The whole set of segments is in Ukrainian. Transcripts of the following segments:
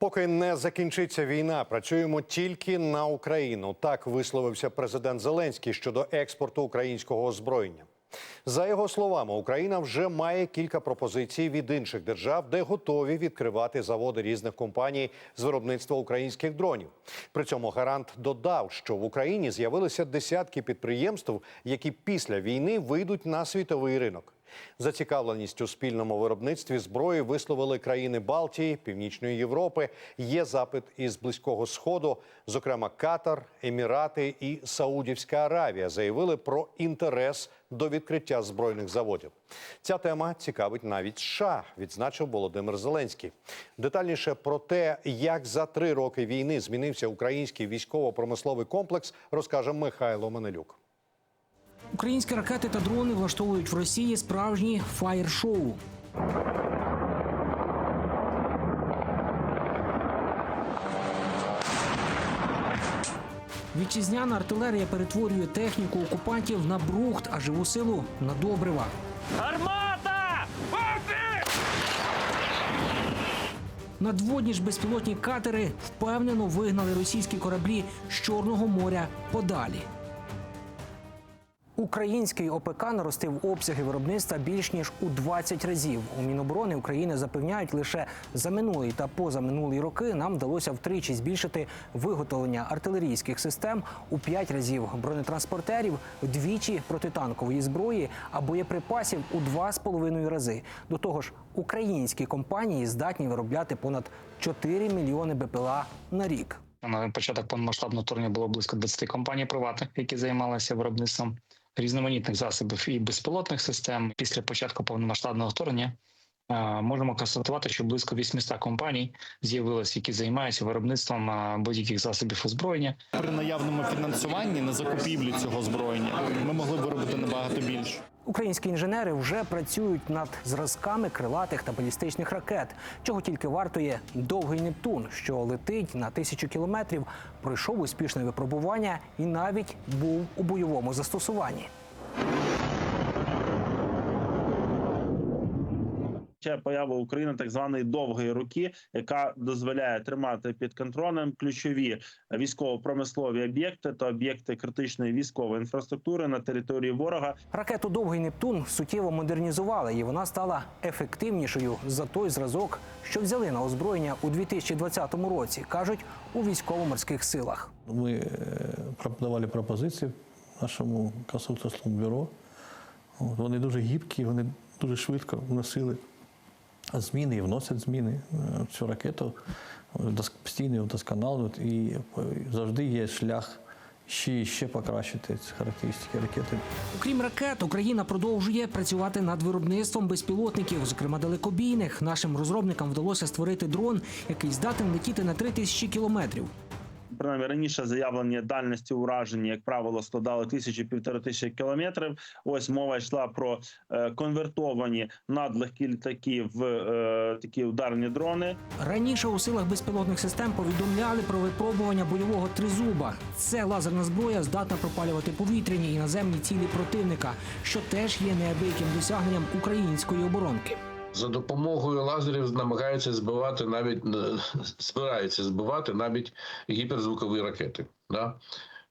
Поки не закінчиться війна, працюємо тільки на Україну. Так висловився президент Зеленський щодо експорту українського озброєння. За його словами, Україна вже має кілька пропозицій від інших держав, де готові відкривати заводи різних компаній з виробництва українських дронів. При цьому гарант додав, що в Україні з'явилися десятки підприємств, які після війни вийдуть на світовий ринок. Зацікавленість у спільному виробництві зброї висловили країни Балтії, Північної Європи. Є запит із близького сходу. Зокрема, Катар, Емірати і Саудівська Аравія заявили про інтерес до відкриття збройних заводів. Ця тема цікавить навіть США, відзначив Володимир Зеленський. Детальніше про те, як за три роки війни змінився український військово-промисловий комплекс, розкаже Михайло Манелюк. Українські ракети та дрони влаштовують в Росії справжні фаєр-шоу. Вітчизняна артилерія перетворює техніку окупантів на брухт, а живу силу на добрива. Армата! Бати! Надводні ж безпілотні катери впевнено вигнали російські кораблі з Чорного моря подалі. Український ОПК наростив обсяги виробництва більш ніж у 20 разів. У Міноборони України запевняють, лише за минулий та позаминулі роки нам вдалося втричі збільшити виготовлення артилерійських систем у 5 разів, бронетранспортерів, вдвічі протитанкової зброї, а боєприпасів у 2,5 рази. До того ж, українські компанії здатні виробляти понад 4 мільйони БПЛА на рік. На початок повномасштабного вторгнення було близько 20 компаній приватних, які займалися виробництвом різноманітних засобів і безпілотних систем. Після початку повномасштабного вторгнення можемо констатувати, що близько 800 компаній з'явилось, які займаються виробництвом будь-яких засобів озброєння. При наявному фінансуванні на закупівлі цього озброєння ми могли б виробити набагато більше. Українські інженери вже працюють над зразками крилатих та балістичних ракет, чого тільки вартує довгий Нептун, що летить на тисячу кілометрів, пройшов успішне випробування і навіть був у бойовому застосуванні. Ще поява України так званої довгої руки, яка дозволяє тримати під контролем ключові військово-промислові об'єкти та об'єкти критичної військової інфраструктури на території ворога. Ракету Довгий Нептун суттєво модернізували, і вона стала ефективнішою за той зразок, що взяли на озброєння у 2020 році, кажуть у військово-морських силах. Ми е, пропонували пропозиції нашому консультаційному бюро. Вони дуже гібкі, вони дуже швидко вносили зміни і вносять зміни е, цю ракету, постійно вдосконалюють, і е, завжди є шлях ще ще покращити ці характеристики ракети. Окрім ракет, Україна продовжує працювати над виробництвом безпілотників, зокрема далекобійних. Нашим розробникам вдалося створити дрон, який здатен летіти на 3 тисячі кілометрів. Принаймні раніше заявлені дальності ураження, як правило, складали тисячі півтори тисячі кілометрів. Ось мова йшла про е, конвертовані надлегкі літаки в е, такі ударні дрони. Раніше у силах безпілотних систем повідомляли про випробування бойового тризуба. Це лазерна зброя здатна пропалювати повітряні і наземні цілі противника, що теж є неабияким досягненням української оборонки. За допомогою лазерів намагаються збивати навіть збираються збивати навіть гіперзвукові ракети. Да?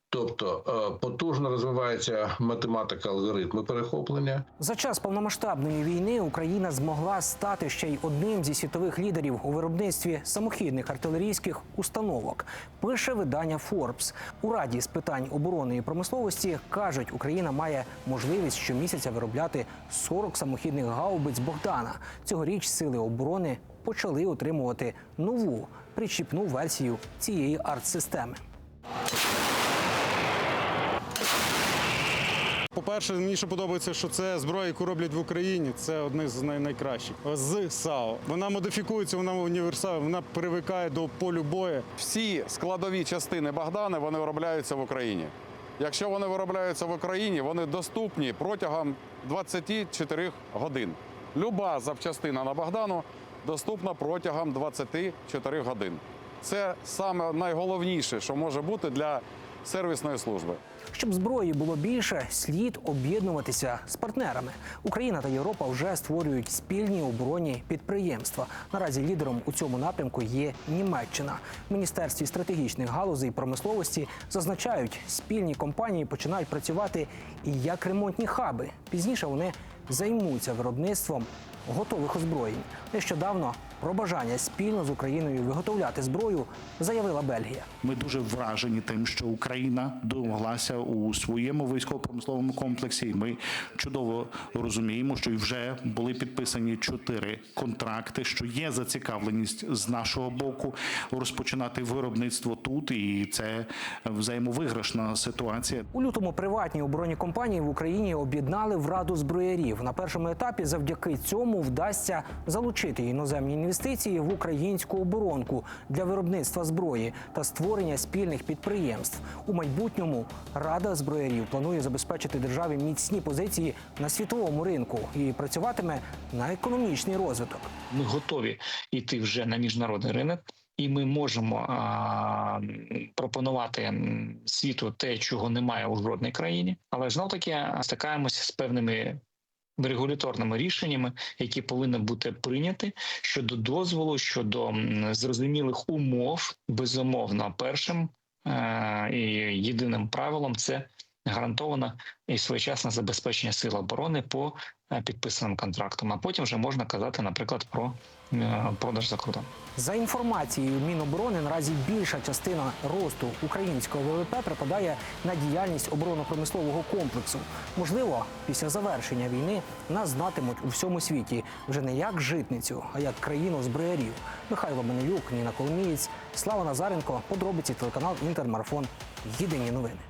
Тобто е, потужно розвивається математика алгоритми перехоплення. За час повномасштабної війни Україна змогла стати ще й одним зі світових лідерів у виробництві самохідних артилерійських установок. Пише видання Forbes. У раді з питань оборони і промисловості кажуть, Україна має можливість щомісяця виробляти 40 самохідних гаубиць Богдана. Цьогоріч сили оборони почали отримувати нову причіпну версію цієї артсистеми. По-перше, мені ще подобається, що це зброя, яку роблять в Україні. Це одне з найкращих. З САУ. Вона модифікується, вона універсальна, вона привикає до полю бою. всі складові частини Богдана вони виробляються в Україні. Якщо вони виробляються в Україні, вони доступні протягом 24 годин. Люба запчастина на Богдану доступна протягом 24 годин. Це саме найголовніше, що може бути для сервісної служби. Щоб зброї було більше, слід об'єднуватися з партнерами. Україна та Європа вже створюють спільні оборонні підприємства. Наразі лідером у цьому напрямку є Німеччина. В міністерстві стратегічних галузей промисловості зазначають, спільні компанії починають працювати і як ремонтні хаби. Пізніше вони займуться виробництвом готових озброєнь. Нещодавно про бажання спільно з Україною виготовляти зброю заявила Бельгія. Ми дуже вражені тим, що Україна домоглася у своєму військово-промисловому комплексі. І ми чудово розуміємо, що вже були підписані чотири контракти, що є зацікавленість з нашого боку розпочинати виробництво тут, і це взаємовиграшна ситуація. У лютому приватні оборонні компанії в Україні об'єднали в раду зброярів. На першому етапі завдяки цьому вдасться залучити іноземні інвестиції в українську оборонку для виробництва зброї та створення спільних підприємств. У майбутньому рада зброярів планує забезпечити державі міцні позиції на світовому ринку і працюватиме на економічний розвиток. Ми готові йти вже на міжнародний ринок. І ми можемо а, пропонувати світу те, чого немає у жодній країні, але знов таки стикаємося з певними регуляторними рішеннями, які повинні бути прийняті щодо дозволу, щодо зрозумілих умов. Безумовно, першим е- і єдиним правилом це гарантоване і своєчасне забезпечення сил оборони по е, підписаним контрактам. А потім вже можна казати, наприклад, про е, продаж за кордон. За інформацією Міноборони, наразі більша частина росту українського ВВП припадає на діяльність оборонно-промислового комплексу. Можливо, після завершення війни нас знатимуть у всьому світі вже не як житницю, а як країну зброярів. Михайло Менелюк, Ніна Коломієць, Слава Назаренко, подробиці телеканал Інтермарафон. Єдині новини.